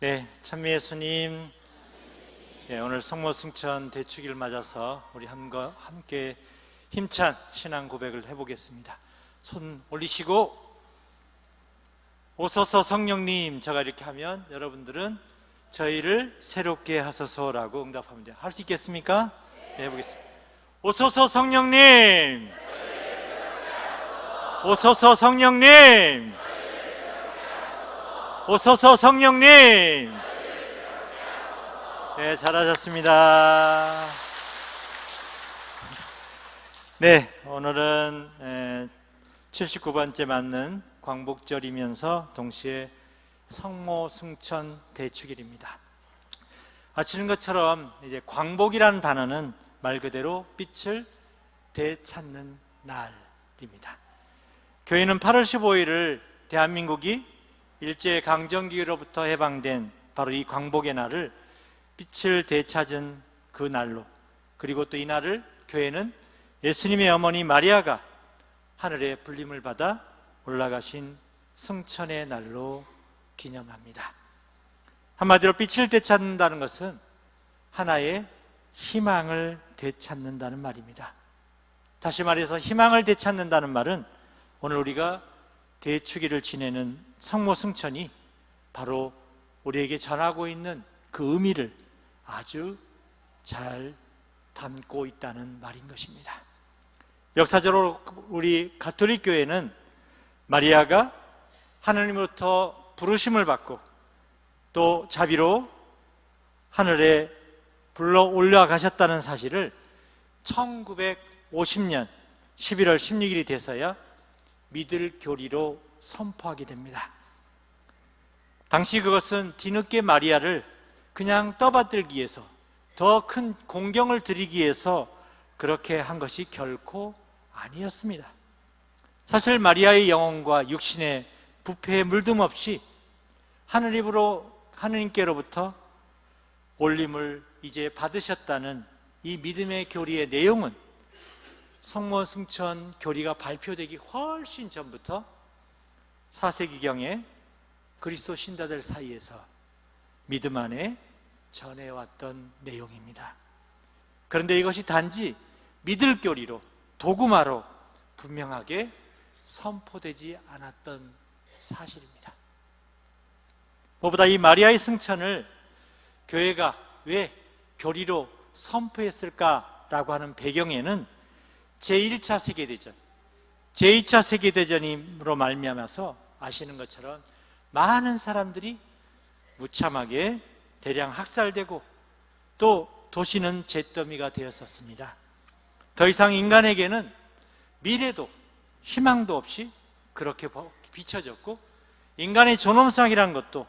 네, 찬미 예수님. 네, 오늘 성모 승천 대축일 맞아서 우리 함께 힘찬 신앙 고백을 해보겠습니다. 손 올리시고 오소서 성령님 제가 이렇게 하면 여러분들은 저희를 새롭게 하소서라고 응답하면 돼요. 할 수 있겠습니까? 네, 해보겠습니다. 오소서 성령님. 오소서 성령님. 오소서 성령님. 네, 잘하셨습니다. 네, 오늘은 에, 79번째 맞는 광복절이면서 동시에 성모 승천 대축일입니다. 아시는 것처럼 이제 광복이라는 단어는 말 그대로 빛을 되찾는 날입니다. 교회는 8월 15일을 대한민국이 일제 강점기로부터 해방된 바로 이 광복의 날을 빛을 되찾은 그 날로 그리고 또 이 날을 교회는 예수님의 어머니 마리아가 하늘에 불림을 받아 올라가신 승천의 날로 기념합니다. 한마디로 빛을 되찾는다는 것은 하나의 희망을 되찾는다는 말입니다. 다시 말해서 희망을 되찾는다는 말은 오늘 우리가 대축일을 지내는 성모 승천이 바로 우리에게 전하고 있는 그 의미를 아주 잘 담고 있다는 말인 것입니다. 역사적으로 우리 가톨릭 교회는 마리아가 하나님으로부터 부르심을 받고 또 자비로 하늘에 불러 올라가셨다는 사실을 1950년 11월 16일이 돼서야 믿을 교리로 선포하게 됩니다. 당시 그것은 뒤늦게 마리아를 그냥 떠받들기 위해서 더 큰 공경을 드리기 위해서 그렇게 한 것이 결코 아니었습니다. 사실 마리아의 영혼과 육신의 부패에 물듦 없이 하느님으로 하느님께로부터 올림을 이제 받으셨다는 이 믿음의 교리의 내용은 성모 승천 교리가 발표되기 훨씬 전부터 4세기경에 그리스도 신자들 사이에서 믿음 안에 전해왔던 내용입니다. 그런데 이것이 단지 믿을 교리로 도구마로 분명하게 선포되지 않았던 사실입니다. 무엇보다 이 마리아의 승천을 교회가 왜 교리로 선포했을까라고 하는 배경에는 제1차 세계대전, 제2차 세계대전으로 말미암아서 아시는 것처럼 많은 사람들이 무참하게 대량 학살되고 또 도시는 잿더미가 되었었습니다. 더 이상 인간에게는 미래도 희망도 없이 그렇게 비춰졌고 인간의 존엄성이란 것도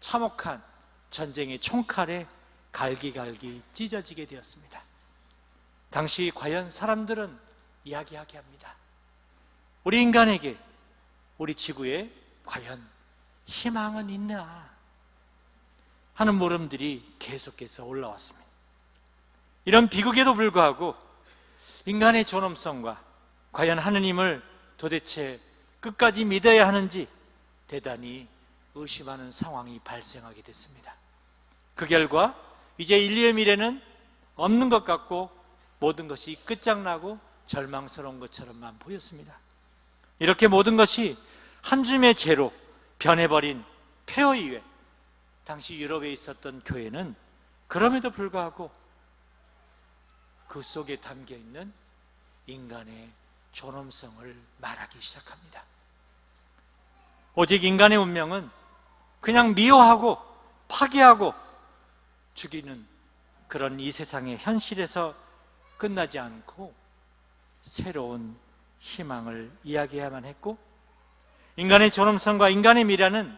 참혹한 전쟁의 총칼에 갈기갈기 찢어지게 되었습니다. 당시 과연 사람들은 이야기하게 합니다. 우리 인간에게, 우리 지구에 과연 희망은 있나? 하는 물음들이 계속해서 올라왔습니다. 이런 비극에도 불구하고 인간의 존엄성과 과연 하느님을 도대체 끝까지 믿어야 하는지 대단히 의심하는 상황이 발생하게 됐습니다. 그 결과 이제 인류의 미래는 없는 것 같고 모든 것이 끝장나고 절망스러운 것처럼만 보였습니다. 이렇게 모든 것이 한 줌의 재로 변해버린 폐허 이외 당시 유럽에 있었던 교회는 그럼에도 불구하고 그 속에 담겨 있는 인간의 존엄성을 말하기 시작합니다. 오직 인간의 운명은 그냥 미워하고 파괴하고 죽이는 그런 이 세상의 현실에서 끝나지 않고 새로운 희망을 이야기해야만 했고 인간의 존엄성과 인간의 미래는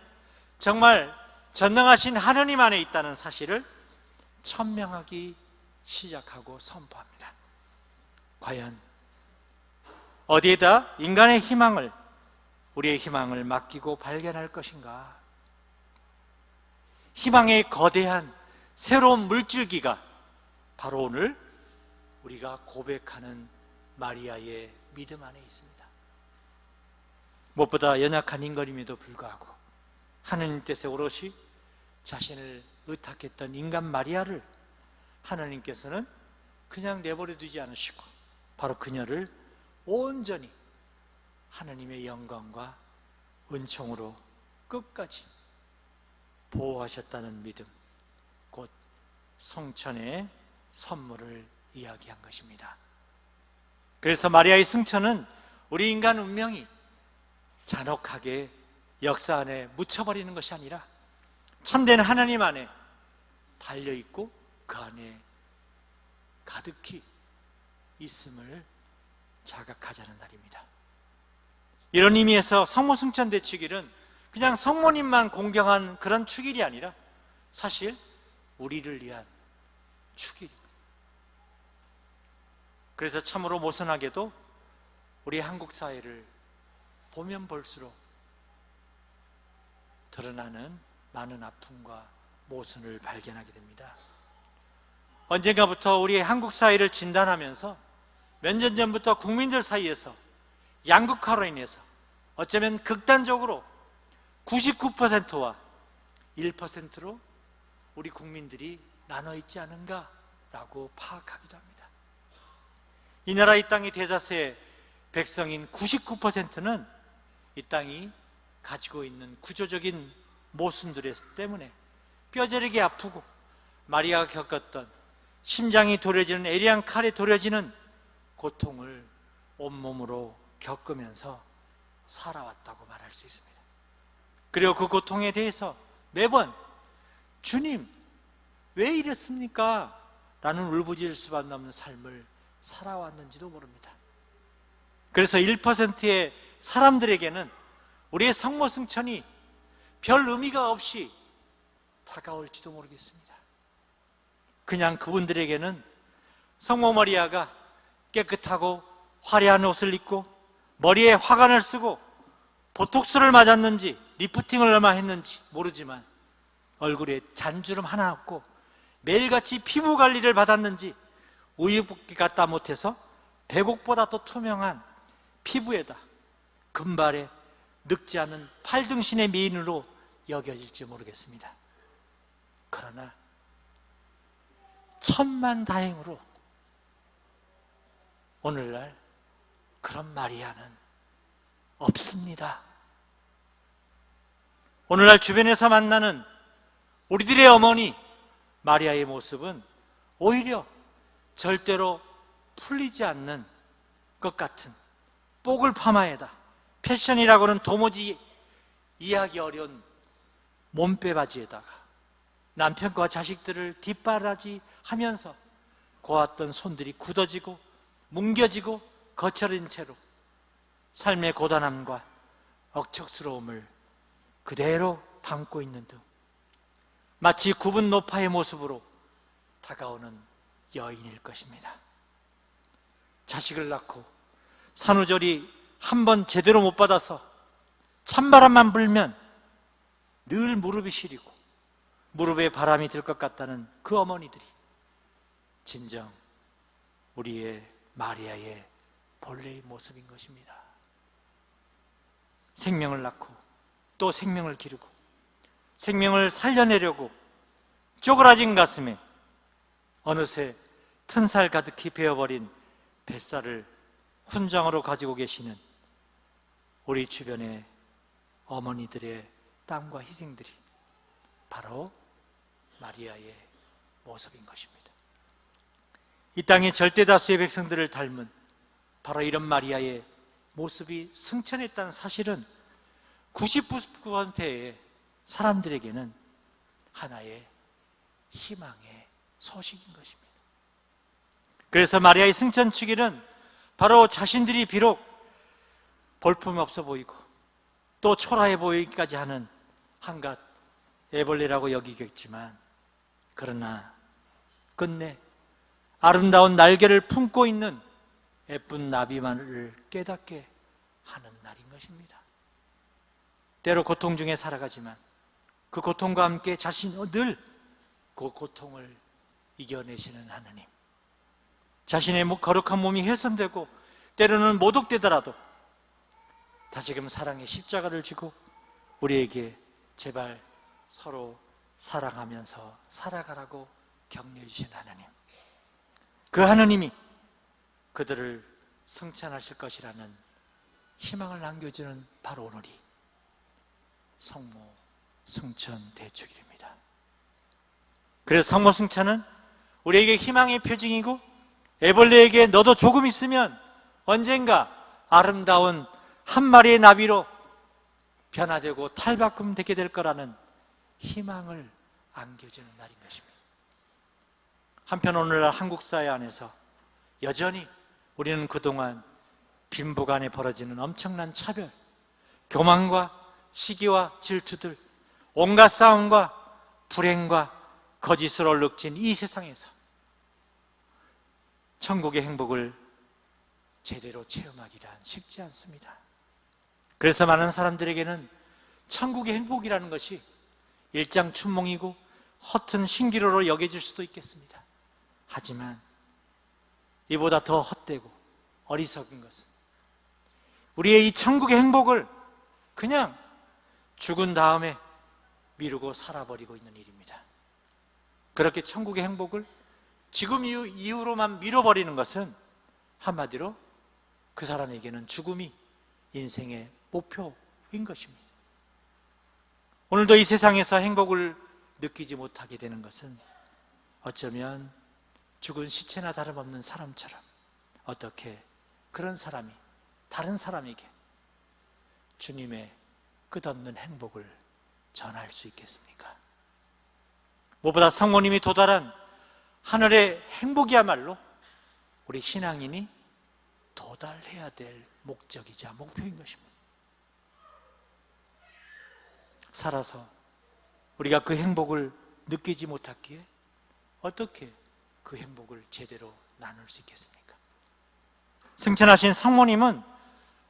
정말 전능하신 하느님 안에 있다는 사실을 천명하기 시작하고 선포합니다. 과연 어디에다 인간의 희망을 우리의 희망을 맡기고 발견할 것인가? 희망의 거대한 새로운 물줄기가 바로 오늘 우리가 고백하는 마리아의 믿음 안에 있습니다. 무엇보다 연약한 인간임에도 불구하고 뜻에 오롯이 자신을 의탁했던 인간 마리아를 하나님께서는 그냥 내버려 두지 않으시고 바로 그녀를 온전히 하나님의 영광과 은총으로 끝까지 보호하셨다는 믿음, 곧 성천의 선물을 이야기한 것입니다. 그래서 마리아의 승천은 우리 인간 운명이 잔혹하게 역사 안에 묻혀버리는 것이 아니라 참된 하나님 안에 달려있고 그 안에 가득히 있음을 자각하자는 날입니다. 이런 의미에서 성모 승천 대축일은 그냥 성모님만 공경한 그런 축일이 아니라 사실 우리를 위한 축일입니다. 그래서 참으로 모순하게도 우리 한국 사회를 보면 볼수록 드러나는 많은 아픔과 모순을 발견하게 됩니다. 언젠가부터 우리 한국 사회를 진단하면서 몇 년 전부터 국민들 사이에서 양극화로 인해서 어쩌면 극단적으로 99%와 1%로 우리 국민들이 나눠 있지 않은가라고 파악하기도 합니다. 이 나라 이 땅의 대자세 백성인 99%는 이 땅이 가지고 있는 구조적인 모순들 때문에 뼈저리게 아프고 마리아가 겪었던 심장이 도려지는 에리안 칼에 도려지는 고통을 온몸으로 겪으면서 살아왔다고 말할 수 있습니다. 그리고 그 고통에 대해서 매번 주님, 왜 이랬습니까? 라는 울부짖을 수밖에 없는 삶을 살아왔는지도 모릅니다. 그래서 1%의 사람들에게는 우리의 성모 승천이 별 의미가 없이 다가올지도 모르겠습니다. 그냥 그분들에게는 성모 마리아가 깨끗하고 화려한 옷을 입고 머리에 화관을 쓰고 보톡스를 맞았는지 리프팅을 얼마 했는지 모르지만 얼굴에 잔주름 하나 없고 매일같이 피부 관리를 받았는지 우유붓기 갖다 못해서 배곡보다 더 투명한 피부에다 금발에 늙지 않은 팔등신의 미인으로 여겨질지 모르겠습니다. 그러나 천만 다행으로 오늘날 그런 마리아는 없습니다. 오늘날 주변에서 만나는 우리들의 어머니 마리아의 모습은 오히려 절대로 풀리지 않는 것 같은 복을 파마에다 패션이라고는 도무지 이해하기 어려운 몸빼 바지에다가 남편과 자식들을 뒷바라지 하면서 고았던 손들이 굳어지고 뭉겨지고 거칠은 채로 삶의 고단함과 억척스러움을 그대로 담고 있는 등 마치 굽은 노파의 모습으로 다가오는 여인일 것입니다. 자식을 낳고 산후절이 한번 제대로 못 받아서 찬바람만 불면 늘 무릎이 시리고 무릎에 바람이 들 것 같다는 그 어머니들이 진정 우리의 마리아의 본래의 모습인 것입니다. 생명을 낳고 또 생명을 기르고 생명을 살려내려고 쪼그라진 가슴에 어느새 튼살 가득히 베어버린 뱃살을 훈장으로 가지고 계시는 우리 주변의 어머니들의 땀과 희생들이 바로 마리아의 모습인 것입니다. 이 땅의 절대 다수의 백성들을 닮은 바로 이런 마리아의 모습이 승천했다는 사실은 99%의 사람들에게는 하나의 희망의 소식인 것입니다. 그래서 마리아의 승천 축일은 바로 자신들이 비록 볼품이 없어 보이고 또 초라해 보이기까지 하는 한갓 애벌레라고 여기겠지만 그러나 끝내 아름다운 날개를 품고 있는 예쁜 나비만을 깨닫게 하는 날인 것입니다. 때로 고통 중에 살아가지만 그 고통과 함께 자신은 늘그 고통을 이겨내시는 하나님. 자신의 거룩한 몸이 훼손되고 때로는 모독되더라도 다시금 사랑의 십자가를 지고 우리에게 제발 서로 사랑하면서 살아가라고 격려해 주신 하나님. 그 하나님이 그들을 승천하실 것이라는 희망을 남겨주는 바로 오늘이 성모 승천 대축일입니다. 그래서 성모 승천은 우리에게 희망의 표징이고 애벌레에게 너도 조금 있으면 언젠가 아름다운 한 마리의 나비로 변화되고 탈바꿈 되게 될 거라는 희망을 안겨주는 날인 것입니다. 한편 오늘날 한국 사회 안에서 여전히 우리는 그동안 빈부간에 벌어지는 엄청난 차별, 교만과 시기와 질투들, 온갖 싸움과 불행과 거짓을 얼룩진 이 세상에서 천국의 행복을 제대로 체험하기란 쉽지 않습니다. 그래서 많은 사람들에게는 천국의 행복이라는 것이 일장 춘몽이고 허튼 신기로로 여겨질 수도 있겠습니다. 하지만 이보다 더 헛되고 어리석은 것은 우리의 이 천국의 행복을 그냥 죽은 다음에 미루고 살아버리고 있는 일입니다. 그렇게 천국의 행복을 지금 이후, 이후로만 미뤄버리는 것은 한마디로 그 사람에게는 죽음이 인생의 목표인 것입니다. 오늘도 이 세상에서 행복을 느끼지 못하게 되는 것은 어쩌면 죽은 시체나 다름없는 사람처럼 어떻게 그런 사람이 다른 사람에게 주님의 끝없는 행복을 전할 수 있겠습니까? 무엇보다 성모님이 도달한 하늘의 행복이야말로 우리 신앙인이 도달해야 될 목적이자 목표인 것입니다. 살아서 우리가 그 행복을 느끼지 못했기에 어떻게 그 행복을 제대로 나눌 수 있겠습니까? 승천하신 성모님은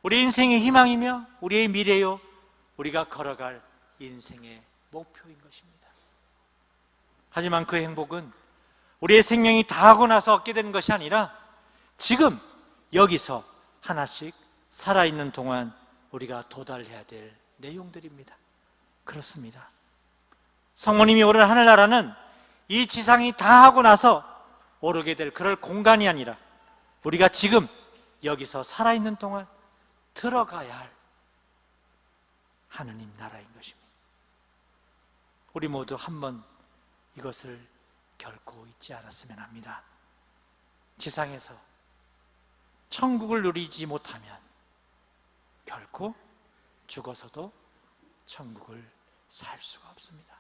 우리 인생의 희망이며 우리의 미래요, 우리가 걸어갈 인생의 목표인 것입니다. 하지만 그 행복은 우리의 생명이 다하고 나서 얻게 되는 것이 아니라 지금 여기서 하나씩 살아있는 동안 우리가 도달해야 될 내용들입니다. 그렇습니다. 성모님이 오른 하늘나라는 이 지상이 다 하고 나서 오르게 될 그럴 공간이 아니라 우리가 지금 여기서 살아있는 동안 들어가야 할 하느님 나라인 것입니다. 우리 모두 한번 이것을 결코 잊지 않았으면 합니다. 지상에서 천국을 누리지 못하면 결코 죽어서도 천국을 살 수가 없습니다.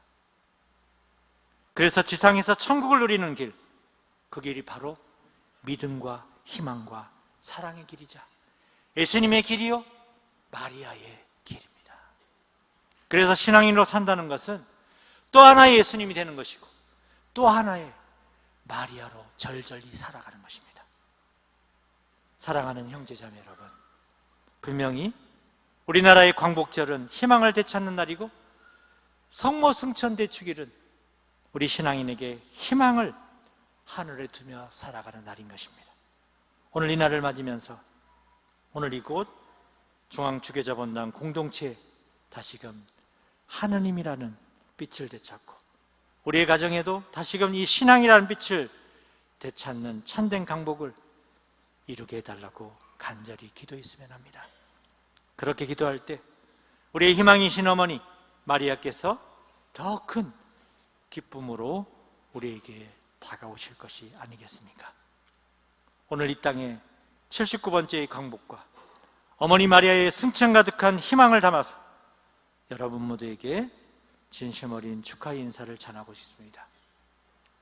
그래서 지상에서 천국을 누리는 길, 그 길이 바로 믿음과 희망과 사랑의 길이자 예수님의 길이요, 마리아의 길입니다. 그래서 신앙인으로 산다는 것은 또 하나의 예수님이 되는 것이고 또 하나의 마리아로 절절히 살아가는 것입니다. 사랑하는 형제자매 여러분, 분명히 우리나라의 광복절은 희망을 되찾는 날이고 성모 승천 대축일은 우리 신앙인에게 희망을 하늘에 두며 살아가는 날인 것입니다. 오늘 이 날을 맞으면서 오늘 이곳 중앙주교자본당 공동체 다시금 하느님이라는 빛을 되찾고 우리의 가정에도 다시금 이 신앙이라는 빛을 되찾는 참된 강복을 이루게 해달라고 간절히 기도했으면 합니다. 그렇게 기도할 때 우리의 희망이신 어머니 마리아께서 더 큰 기쁨으로 우리에게 다가오실 것이 아니겠습니까? 오늘 이 땅에 79번째의 강복과 어머니 마리아의 승천 가득한 희망을 담아서 여러분 모두에게 진심 어린 축하 인사를 전하고 싶습니다.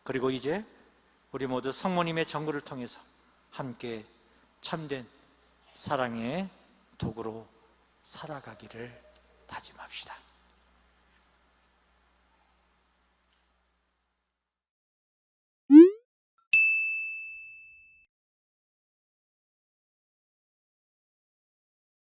그리고 이제 우리 모두 성모님의 정구를 통해서 함께 참된 사랑의 도구로 살아가기를 다짐합시다.